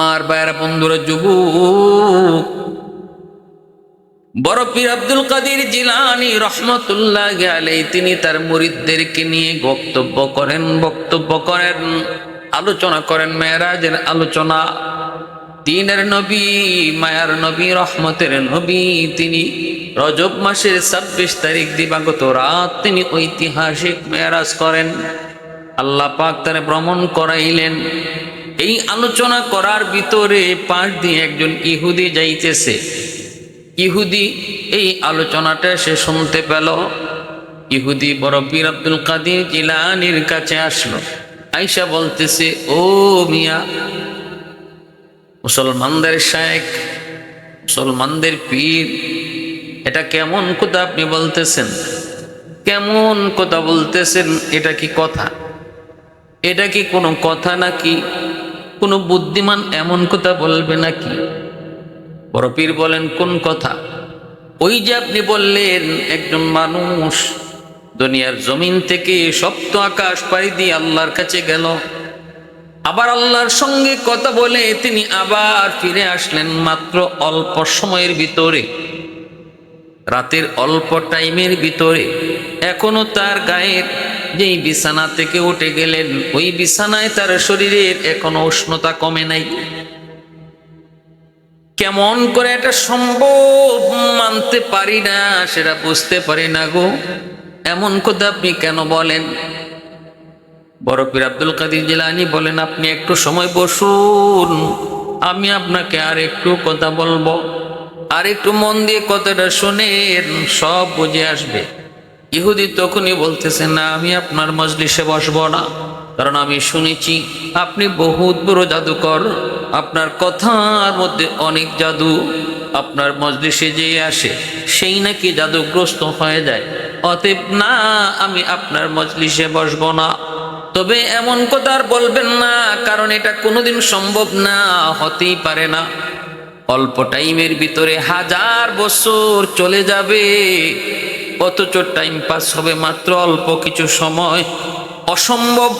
আমার বাইরা বন্ধুরা, যুবক। বড় পীর আব্দুল কাদির জিলানি রহমতুল্লাহ আলাই তিনি তার মুরিদদেরকে নিয়ে বক্তব্য করেন বক্তব্য করেন, আলোচনা করেন। মেয়েরাজের আলোচনা, দিনের নবী, মায়ার নবী, রহমতের নবী, তিনি রজব মাসের ছাব্বিশ তারিখ দিবাগত রাত তিনি ঐতিহাসিক মেয়ারাজ করেন। আল্লাহ পাক তার ভ্রমণ করাইলেন। এই আলোচনা করার ভিতরে পাশ দিয়ে একজন ইহুদি যাইতেছে। ইহুদি এই আলোচনাটা সে শুনতে পেল। ইহুদি বড় পীর আব্দুল কাদির জিলানির কাছে আসলো। আইসা বলতেছে, ও মিয়া, মুসলমানদের শায়েক, মুসলমানদের পীর, এটা কেমন কথা আপনি বলতেছেন? কেমন কথা বলতেছেন? এটা কি কথা? এটা কি কোনো কথা নাকি? কোনো বুদ্ধিমান এমন কথা বলবে নাকি? বড় পীর বলেন, কোন কথা? ওই যে আপনি বললেন, একজন মানুষ দুনিয়ার জমিন থেকে সপ্ত আকাশ পাড়ি দিয়ে আল্লাহর কাছে গেল। আবার আল্লাহর সঙ্গে কথা বলে তিনি আবার ফিরে আসলেন মাত্র অল্প সময়ের ভিতরে। রাতের অল্প টাইমের ভিতরে। এখনও তার গায়ের যেই বিছানা থেকে উঠে গেলেন, ওই বিছানায় তার শরীরের এখনও উষ্ণতা কমে নাই। কেমন করে এটা সম্ভব মানতে পারি না, সেটা বুঝতে পারি না গো। এমন কথা আপনি কেন বলেন? বড় পীর আব্দুল কাদির জিলানি বলেন, আপনি একটু সময় বসুন, আমি আপনাকে আর একটু কথা বলব। আর একটু মন দিয়ে কথাটা শুনেন, সব বুঝে আসবে। ইহুদি তখনই বলতেছে, না, আমি আপনার মজলিসে বসবো না। কারণ আমি শুনেছি, আপনি বহুত বড় জাদুকর। আপনার কথার মধ্যে অনেক জাদু আপনার মজলিসে যে আসে। সেই নাকি জাদুগ্রস্ত হয়ে যায়। অতএব না, আমি আপনার মজলিসে বসবো না। তবে এমন কথা আর বলবেন না, কারণ এটা কোনোদিন সম্ভব না, হতেই পারে না। অল্প টাইমের ভিতরে হাজার বছর চলে যাবে। অথচ টাইম পাস হবে মাত্র অল্প কিছু সময়। অসম্ভব।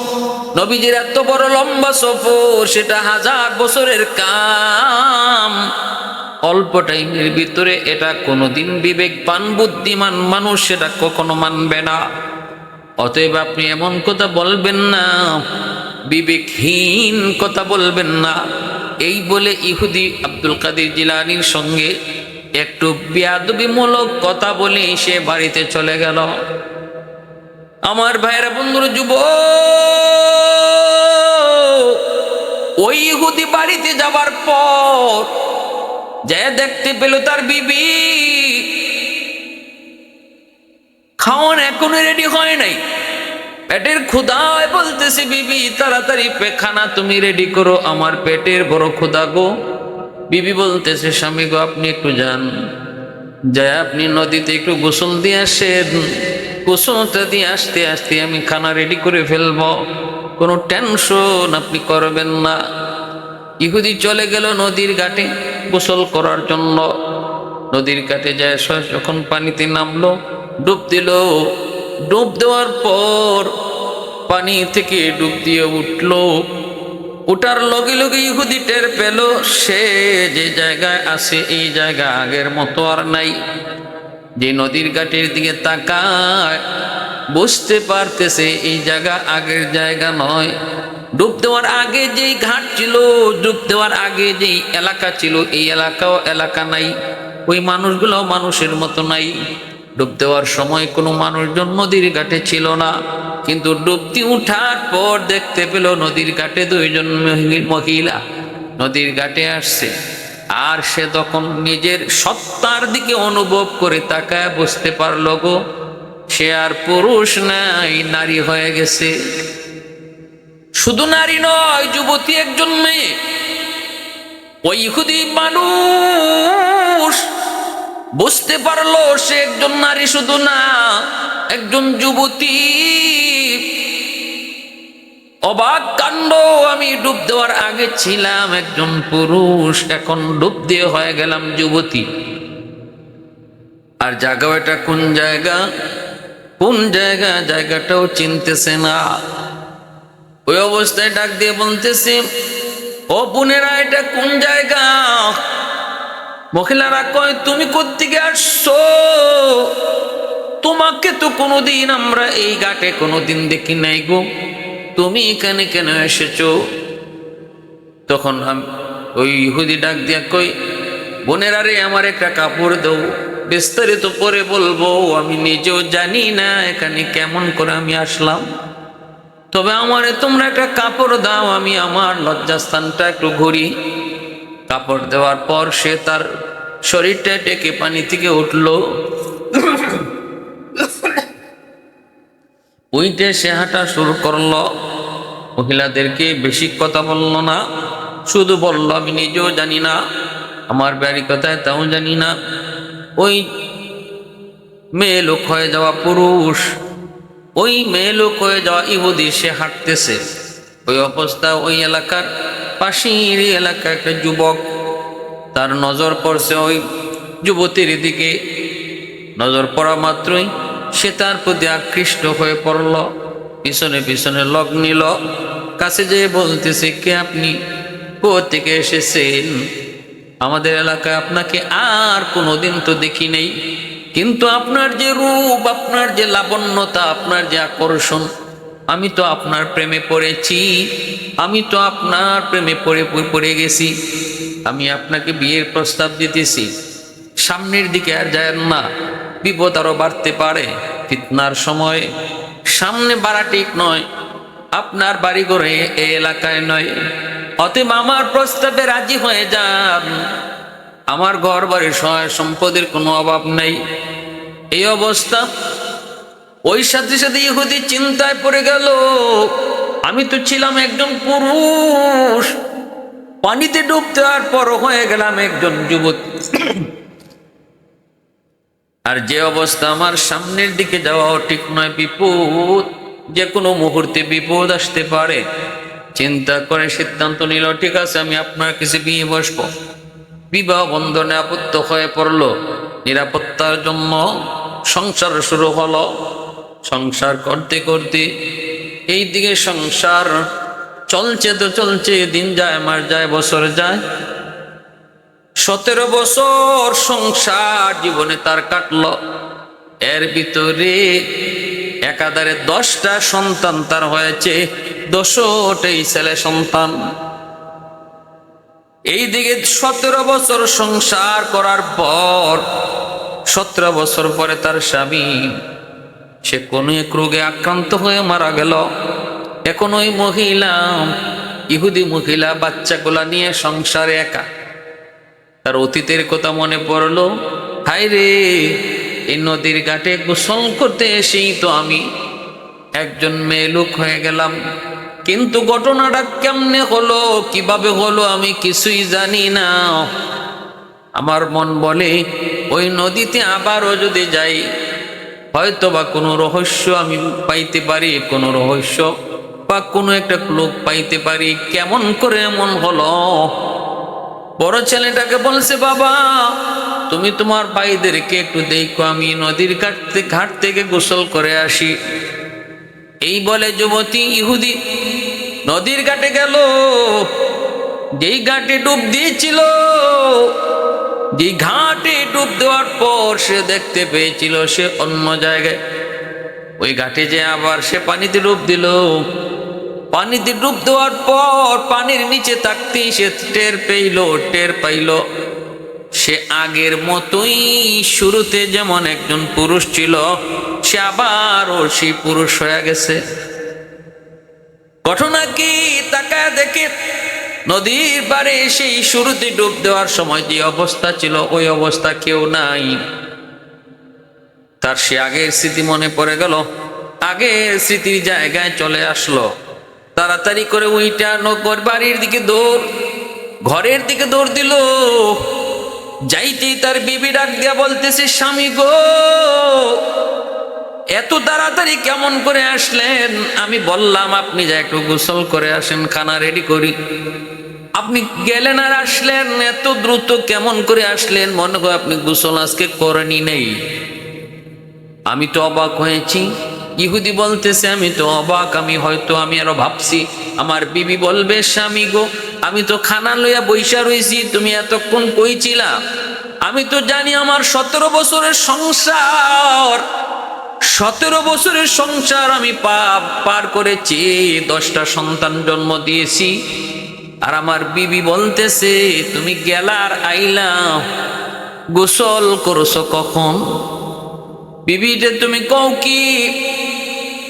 নবীজির এত বড় লম্বা সফর, সেটা হাজার বছরের কাম। অল্প টাইমের ভিতরে এটা কোনোদিন বিবেকবান, বুদ্ধিমান মানুষ সেটা কখনো মানবে না। অতএব আপনি এমন কথা বলবেন না, বিবেকহীন কথা বলবেন না। এই বলে ইহুদি আব্দুল কাদির জিলানির সঙ্গে একটু বিয়াদবিমূলক কথা বলে, সে বাড়িতে চলে গেল। আমার ভাইয়েরা বন্ধুর যুব ওই ইহুদি বাড়িতে যাবার পর যে দেখতে পেল তার বিবি, খাওয়ান এখনও রেডি হয় নাই। পেটের ক্ষুদায় বলতেছে, বিবি, তাড়াতাড়ি পেখানা তুমি রেডি করো, আমার পেটের বড় ক্ষুদা গো। বিবি বলতেছে, স্বামী গো, আপনি একটু যান। যায় আপনি নদীতে একটু গোসল দিয়ে আসেন। গোসলটা দিয়ে আসতে আসতে আমি খানা রেডি করে ফেলব। কোনো টেনশন আপনি করবেন না। ইহুদি চলে গেল নদীর ঘাটে গোসল করার জন্য। নদীর ঘাটে যায় যখন পানিতে নামলো, ডুব দিল। ডুব দেওয়ার পর পানি থেকে ডুব দিয়ে উঠল। ওটার লগে লগে ইহুদি টের পেল, সে যে জায়গায় আছে, এই জায়গা আগের মতো আর নাই। যে নদীর ঘাটের দিকে তাকায়, বুঝতে পারতেছে এই জায়গা আগের জায়গা নয়। ডুব দেওয়ার আগে যেই ঘাট ছিল, ডুব দেওয়ার আগে যেই এলাকা ছিল, এই এলাকাও এলাকা নাই। ওই মানুষগুলো মানুষের মতো নাই। ডুব দেওয়ার সময় কোনো মানুষজন নদীর ঘাটে ছিল না। কিন্তু ডুবতি উঠার পর দেখতে পেল নদীর ঘাটে দুইজন মহি- মহিলা নদীর ঘাটে আসছে। আর সে তখন নিজের সত্তার দিকে অনুভব করে তাকায় বুঝতে পারল গো, সে আর পুরুষ নাই, নারী হয়ে গেছে। শুধু নারী নয়, যুবতী একজন মেয়ে। ওই ইহুদি মানুষ বুঝতে পারল সে একজন নারী শুধু না, একজন যুবতী। অবাক কাণ্ড, আমি ডুব দেওয়ার আগে ছিলাম একজন পুরুষ, এখন ডুব দিয়ে হয়ে গেলাম যুবতী। আর জায়গা এটা কোন জায়গা? কোন জায়গা? জায়গাটাও চিনতেছে না। ওই অবস্থায় ডাক দিয়ে বলতেছে, ও পুনেরা এটা কোন জায়গা? মহিলারা কয়, তুমি কোত্থেকে আসছো? তোমাকে তো কোনোদিন আমরা এই ঘাটে কোনোদিন দেখি নাই গো। তুমি এখানে কেন এসেছ? তখন ওই ইহুদি ডাক দিয়া কই বোনেরা রে, আমার একটা কাপড় দাও। বিস্তারিত পরে বলব, আমি নিজেও জানি না এখানে কেমন করে আমি আসলাম। তবে আমারে তোমরা একটা কাপড় দাও, আমি আমার লজ্জাস্থানটা একটু ঘুরি। কাপড় দেওয়ার পর সে তার শরীরটা টেকে পানি থেকে উঠল। উইটে সে হাঁটা শুরু করল। মহিলাদেরকে বেশি কথা বলল না। শুধু বলল, আমি নিজেও জানি না। আমার বাড়ি কথায় তাও জানি না। ওই মেয়ে লোক হয়ে যাওয়া পুরুষ, ওই মেয়ে লোক হয়ে যাওয়া ইহুদি, সে হাঁটতেছে। ওই অবস্থা ওই এলাকার। পাশের এলাকা একটা যুবক, তার নজর পড়ছে ওই যুবতীর দিকে। নজর পড়া মাত্রই সে তার প্রতি আকৃষ্ট হয়ে পড়ল। পিছনে পিছনে লগ নিল। কাছে যেয়ে বলতেছে, কে আপনি? থেকে এসেছেন? আমাদের এলাকায় আপনাকে আর কোনোদিন তো দেখি নেই। কিন্তু আপনার যে রূপ, আপনার যে লাবণ্যতা, আপনার যে আকর্ষণ আমি তো আপনার প্রেমে পড়েছি, আমি তো আপনার প্রেমে পড়ে পড়ে গেছি। আমি আপনাকে বিয়ের প্রস্তাব দিতেছি। সামনের দিকে আর যায় না, বিপদ আরও বাড়তে পারে ফিতনার সময়। সামনে বাড়া ঠিক নয়, আপনার বাড়ি ঘরে এই এলাকায় নয়। অতএব আমার প্রস্তাবে রাজি হয়ে যান। আমার ঘর বাড়ির সহায় সম্পদের কোনো অভাব নেই। এই অবস্থা ওই সাথে সাথে ইহুদি চিন্তায় পড়ে গেল। আমি তো ছিলাম একজন পুরুষ। পানিতে ডুব দেওয়ার পর হয়ে গেলাম একজন যুবতী আর যে অবস্থা আমার সামনের দিকে যাওয়াও ঠিক নয়, বিপদ। যে কোনো মুহূর্তে বিপদ আসতে পারে। চিন্তা করে সিদ্ধান্ত নিল, ঠিক আছে, আমি আপনার কাছে বিয়ে বসবো। বিবাহ বন্ধনে আপত্ত হয়ে পড়ল। নিরাপত্তার জন্য সংসার শুরু হলো। সংসার করতে করতে এই দিকে সংসার চলছে তো চলছে, দিন যায়, মাস যায়, বছর যায়। সতেরো বছর সংসার জীবনে তার কাটলো। এর ভিতরে একাধারে দশটা সন্তান তার হয়েছে, দশটাই ছেলে সন্তান। এই দিকে সতেরো বছর সংসার করার পর, সতেরো বছর পরে তার স্বামী সে কোনো এক রোগে আক্রান্ত হয়ে মারা গেল। এখন ওই মহিলা, ইহুদি মহিলা, বাচ্চাগুলা নিয়ে সংসারে একা। তার অতীতের কথা মনে পড়ল হাই রে, এই নদীর ঘাটে গোসল করতে এসেই তো আমি। একজন মেয়ে লোক হয়ে গেলাম। কিন্তু ঘটনাটা কেমনে হলো, কীভাবে হলো আমি কিছুই জানি না। আমার মন বলে, ওই নদীতে আবারও যদি যাই হয়তো বা কোনো রহস্য আমি পাইতে পারি, কোনো রহস্য বা কোনো একটা লোক পাইতে পারি, কেমন করে এমন হলো? বড় ছেলেটাকে বলছে, বাবা, তুমি তোমার ভাইদেরকে একটু দেখো, আমি নদীর থেকে ঘাট থেকে গোসল করে আসি। এই বলে যুবতী ইহুদি, নদীর ঘাটে গেল, যেই ঘাটে ডুব দিয়েছিল যেই ঘাটে ডুব দেওয়ার পর সে দেখতে পেয়েছিল সে অন্য জায়গায়। ওই ঘাটে যে আবার সে পানিতে ডুব দিল। পানিতে ডুব দেওয়ার পর পানির নিচে থাকতেই সে টের পেইল, টের পাইল। সে আগের মতোই শুরুতে যেমন একজন পুরুষ ছিল, সে আবারও সেই পুরুষ হয়ে গেছে। ঘটনা কি তাকায় দেখে নদীর পারে সেই শুরুতে ডুব দেওয়ার সময় যে অবস্থা ছিল, ওই অবস্থা কেউ নাই। তার সে আগের স্মৃতি মনে পড়ে গেল। আগের স্মৃতির জায়গায় চলে আসলো। তাড়াতাড়ি করে উইটা নগর বাড়ির দিকে দৌড়, ঘরের দিকে দৌড় দিল। যাইতেই তার বিবি ডাক দিয়া বলতেছে, স্বামী গো এত তাড়াতাড়ি কেমন করে আসলেন? আমি বললাম, আপনি যা একটু গোসল করে আসেন, খানা রেডি করি। আপনি গেলেন আর আসলেন, এত দ্রুত কেমন করে আসলেন? মনে হয় আপনি গোসল আজকে করেনি নেই। আমি তো অবাক হয়েছি। ইহুদি বলতেছে, আমি তো অবাক, আমি হয়তো, আমি আরও ভাবছি। আমার বিবি বলবে, স্বামী গো, আমি তো খানা লইয়া বৈশা রইছি, তুমি এতক্ষণ কইছিলা আমি তো জানি আমার সতেরো বছরের সংসার। সতেরো বছরের সংসার আমি পাপ পার করেছি, দশটা সন্তান জন্ম দিয়েছি। আর আমার বিবি বলতেছে, তুমি গেলার আইলা, গোসল করছ কখন? বিবি, যে তুমি কও কি?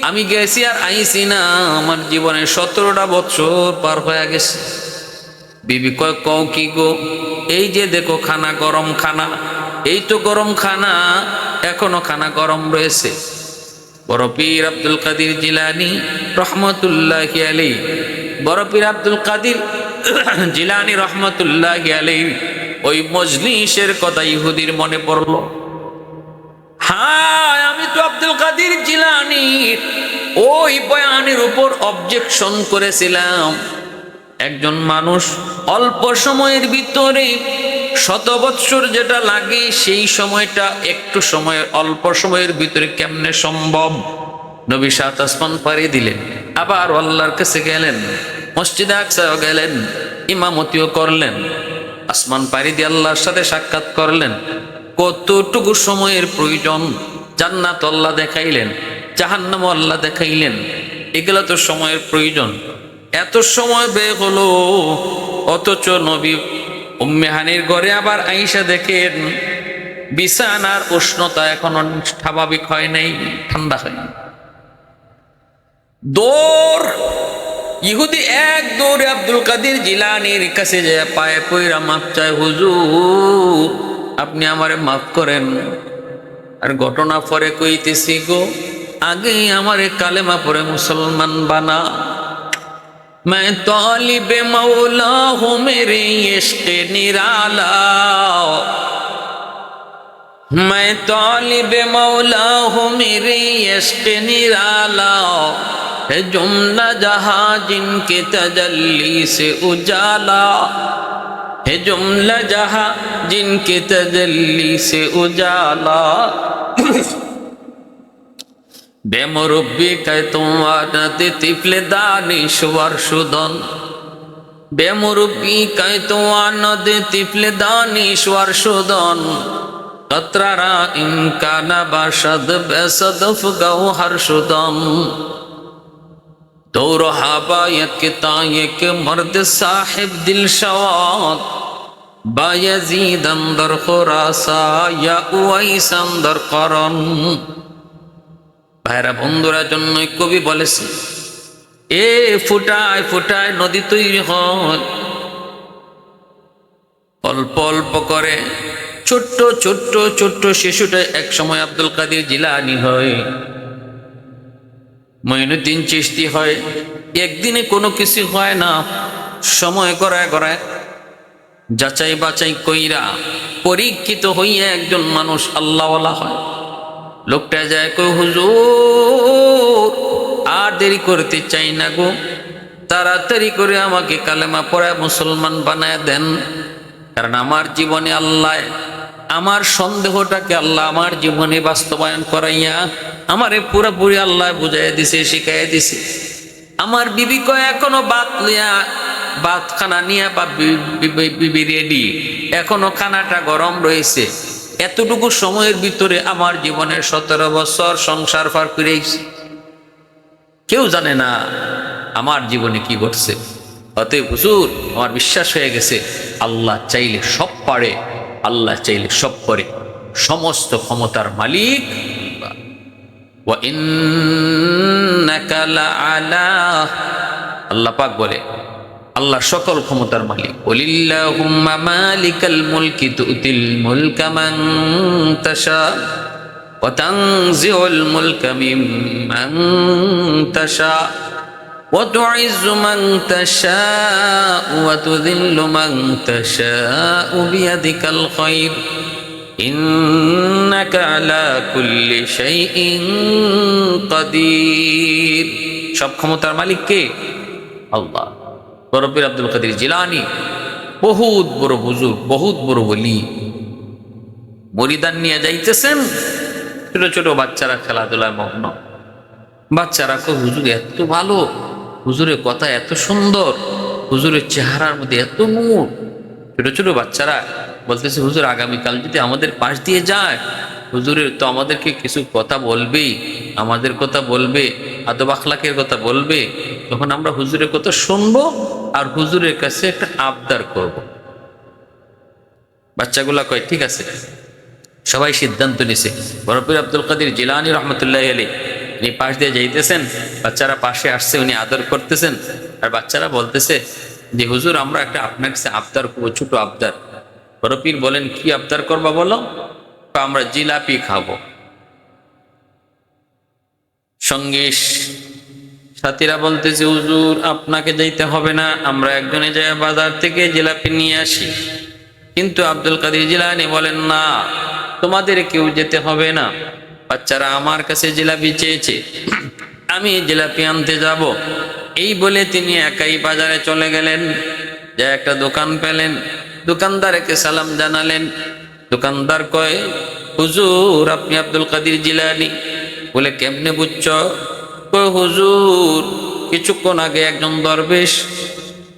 আমি গেছি আর আইছি না, আমার জীবনে সতেরোটা বছর পার হয়ে গেছে। বিবি কয়, কও কি গো? এই যে দেখো খানা, গরম খানা, এই তো গরম খানা এখনও খানা গরম রয়েছে। বড় পীর আব্দুল কাদির জিলানি রহমতুল্লাহ আলী বড় পীর আব্দুল কাদির জিলানি রহমতুল্লাহ আলী ওই মজলিসের কথা ইহুদির মনে পড়ল। হ্যাঁ আমি তো আব্দুল কাদির জিলানি। ওই বয়ানের উপর অবজেকশন করেছিলাম। একজন মানুষ অল্প সময়ের ভিতরে শত বৎসর যেটা লাগে, সেই সময়টা একটু সময়ের অল্প সময়ের ভিতরে কেমনে সম্ভব? নবী সাত আসমান পাড়ি দিলেন। আবার আল্লাহর কাছে গেলেন, মসজিদে আকসাও গেলেন, ইমামতিও করলেন। আসমান পাড়ি দিয়ে আল্লাহর সাথে সাক্ষাৎ করলেন। কতটুকু সময়ের প্রয়োজন? জান্নাত আল্লাহ দেখাইলেন জাহান্নাম আল্লাহ দেখাইলেন। এগুলো তো সময়ের প্রয়োজন। এত সময় ব্যয় হলো, অথচ নবী উম্মেহানির ঘরে আবার আইসা দেখেন, বিছানার উষ্ণতা এখনও স্বাভাবিক হয় নাই, ঠান্ডা হয়নি দৌড়, ইহুদি এক দৌড়ে আব্দুল কাদির জিলানির কাছে যে পায়ে পইরা মাপ চায়, হুজুর, আপনি আমারে মাফ করেন। আর ঘটনা পরে কইতেছি গো আগে আমারে কালেমা পরে মুসলমান বানা। میں طالب مولا ہوں، میرے عشق نرالا۔ میں طالب مولا ہوں، میرے عشق نرالا۔ ہے جملہ جہاں جن کے تجلی سے اجالا۔ ہے جملہ جہاں جن کے تجلی سے اجالا۔ বেমরুব্বিকায় তোমার নাতে তিপলে দানিশোয়ার সুদন বেমরুব্বিকায় তোমার নদে তিপলে দানিশোয়ার সুদন কত্রারা ইনকানা বাসদ বেসদ ফুগাও হর্ষুদম দৌর হাবায়ক তায়েক মর্দ সাহেব দিল শওয়াত বায়াজিদ অন্দর খোরাসা ইয়া উয়াইস অন্দর করন ভাইরা বন্ধুরা জন্য কবি বলেছে, এ ফুটায় ফুটায় নদী তৈরি হয়। অল্প অল্প করে ছোট্ট ছোট্ট ছোট্ট শিশুটা এক সময় আব্দুল কাদের জিলানি হয়। মঈনুদ্দিন চিস্তি হয়, একদিনে কোনো কিছু হয় না। সময় করায় করায় যাচাই বাছাই কইরা পরীক্ষিত হইয়া একজন মানুষ আল্লাহওয়ালা হয়। লোকটা যায় কই হুজুর আর দেরি করতে চাই না গো তাড়াতাড়ি করে আমাকে কালেমা পড়ায় মুসলমান বানায় দেন কারণ আমার জীবনে আল্লাহ আমার সন্দেহটাকে আল্লাহ আমার জীবনে বাস্তবায়ন করাইয়া আমারে পুরোপুরি আল্লাহ বুঝাই দিছে শিখাই দিছে আমার বিবি কয় এখনও বাত লিয়া বাত খানা নিয়ে বা বিবি রেডি এখনও খানাটা গরম রয়েছে এতটুকু সময়ের ভিতরে আমার জীবনের সতেরো বছর সংসার পার করেছি কেউ জানে না আমার জীবনে কি ঘটছে। অতএব হুজুর, আমার বিশ্বাস হয়ে গেছে, আল্লাহ চাইলে সব পারে, আল্লাহ চাইলে সব করে। সমস্ত ক্ষমতার মালিক আল্লাহ পাক বলে আল্লাহ সকল ক্ষমতার মালিক। ওলিল্লাহুম্মা মালিকাল মুলকি তুতিল মুলকা মান তাশা, ওয়া তানজিউল মুলকা মিম্মান তাশা, ওয়া তুইজ্জু মান তাশা, ওয়া তুযিল্লু মান তাশা, বিয়াদিকাল খায়র ইন্নাকা আলা কুল্লি শাইইন কাদির। সব ক্ষমতার মালিক কে? আল্লাহ। বরফির আব্দুল কাদির জিলানি, বহুত বড় বুজুর্গ বহুত বড় বলি বলিদান নিয়ে যাইতেছেন, ছোট ছোট বাচ্চারা খেলাধুলায় মগ্ন। বাচ্চারা কো হুজুর, এত ভালো। হুজুরের কথা এত সুন্দর। হুজুরের চেহারার মধ্যে এত নূর ছোট ছোট বাচ্চারা বলতেছে, হুজুর, আগামীকাল যদি আমাদের পাশ দিয়ে যায়, হুজুরের তো আমাদেরকে কিছু কথা বলবেই, আমাদের কথা বলবে আদব আখলাকের কথা বলবে। তখন আমরা হুজুরের কথা শুনব আর হুজুরের কাছে একটা আবদার করব। বাচ্চাগুলা কয়, ঠিক আছে। সবাই সিদ্ধান্ত নিছে। বরফির আব্দুল কাদির জিলানি রহমতুল্লাহ আলী উনি পাশ দিয়ে যাইতেছেন, বাচ্চারা পাশে আসছে, উনি আদর করতেছেন, আর বাচ্চারা বলতেছে যে, হুজুর, আমরা একটা আপনার কাছে আবদার করব, ছোট আবদার। বরফির বলেন, কি আবদার করবা বলো? আমরা জিলাপি খাব। সঙ্গে সাথীরা বলতেছে, হুজুর, আপনাকে যাইতে হবে না, আমরা একজনে যায় বাজার থেকে জিলাপি নিয়ে আসি। কিন্তু আব্দুল কাদির জিলানি বলেন, না, তোমাদের কেউ যেতে হবে না। বাচ্চারা আমার কাছে জিলাপি চেয়েছে, আমি জিলাপি আনতে যাব। এই বলে তিনি একাই বাজারে চলে গেলেন, যে একটা দোকান পেলেন। দোকানদারকে সালাম জানালেন। দোকানদার কয়, হুজুর, আপনি আব্দুল কাদির জিলানি। বলে, কেমনে বুঝছ? হুজুর, কিছুক্ষণ আগে একজন দরবেশ,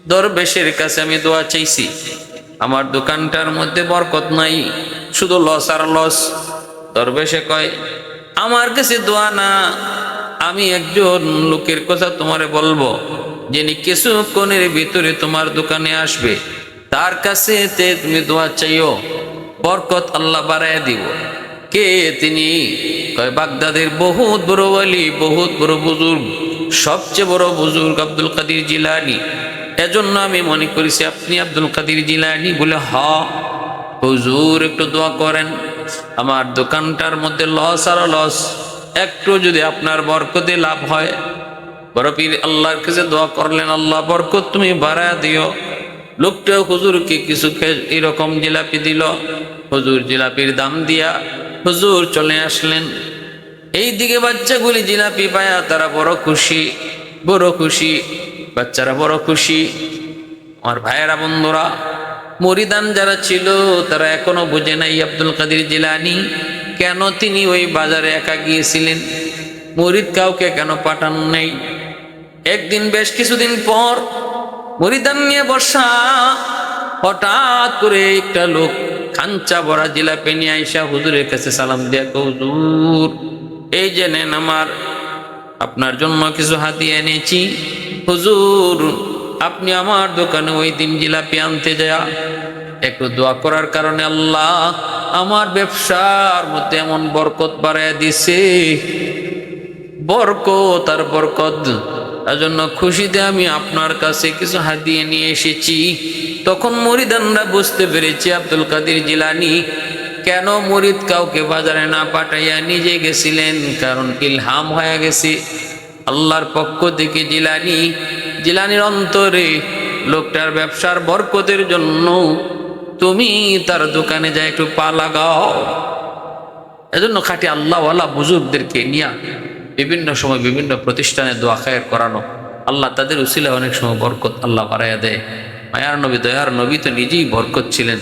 দরবেশের কাছে আমি দোয়া চাইছি। আমার দোকানটার মধ্যে বরকত নাই, শুধু লস আর লস দরবেশে কয়, আমার কাছে দোয়া না, আমি একজন লোকের কথা তোমারে বলব, যিনি কিছুক্ষণের ভিতরে তোমার দোকানে আসবে। তার কাছে তুমি দোয়া চাইও, বরকত আল্লাহ বাড়ায় দিব। কে তিনি? বাগদাদের বহুত বড় ওয়ালি, বহুত বড় বুজুর্গ, সবচেয়ে বড় বুজুর্গ আব্দুল কাদির জিলানি। এজন্য আমি মনে করেছি আপনি আব্দুল কাদির জিলানি বলে, হ, হুজুর একটু দোয়া করেন। আমার দোকানটার মধ্যে লস আর লস, একটু যদি আপনার বরকতে লাভ হয়। বড় পীর, আল্লাহর কাছে দোয়া করলেন, আল্লাহ বরকত তুমি বাড়া দিও। লোকটা হুজুরকে কিছু এরকম জিলাপি দিল। হুজুর জিলাপির দাম দিয়া হুজুর চলে আসলেন। এই দিকে বাচ্চাগুলি জিলাপি পায়া তারা বড় খুশি বড় খুশি, বাচ্চারা বড় খুশি। আমার ভাইয়েরা বন্ধুরা, মরিদান যারা ছিল তারা এখনও বুঝে নাই আব্দুল কাদির জিলানি কেন তিনি ওই বাজারে একা গিয়েছিলেন? মরিদ কাউকে কেন পাঠান নেই? একদিন বেশ কিছুদিন পর মরিদান নিয়ে বসা হঠাৎ করে একটা লোক খাঞ্চা ভরা জিলাপি নিয়ে আইসা হুজুরের কাছে সালাম দিয়া হুজুর, এই যে নেন আমার, আপনার জন্য কিছু হাতিয়ে এনেছি। হুজুর, আপনি আমার দোকানে ওই দিন জিলাপি আনতে যা একটু দোয়া করার কারণে আল্লাহ আমার ব্যবসার মধ্যে এমন বরকত বাড়ায় দিছে। বরকত আর বরকত তার জন্য খুশিতে আমি আপনার কাছে কিছু হাতিয়ে নিয়ে এসেছি। তখন মরিদানরা বুঝতে পেরেছি আব্দুল কাদির জিলানি কেন মরিদ কাউকে বাজারে না পাঠাইয়া নিজে গেছিলেন, কারণ ইলহাম হয়ে গেছে। আল্লাহর পক্ষ থেকে জিলানি, জিলানির অন্তরে লোকটার ব্যবসার বরকতের জন্য তুমি তার দোকানে যা একটু পা লাগাও। এজন্য খাটি আল্লাহওয়ালা বুজুর্গদেরকে নিয়ে বিভিন্ন সময় বিভিন্ন প্রতিষ্ঠানে দোয়া খায়ের করানো। আল্লাহ তাদের উসিলে অনেক সময় বরকত আল্লাহ বাড়াইয়া দেয়। মায়ার নবী, দয়ার নবী তো নিজেই বরকত ছিলেন।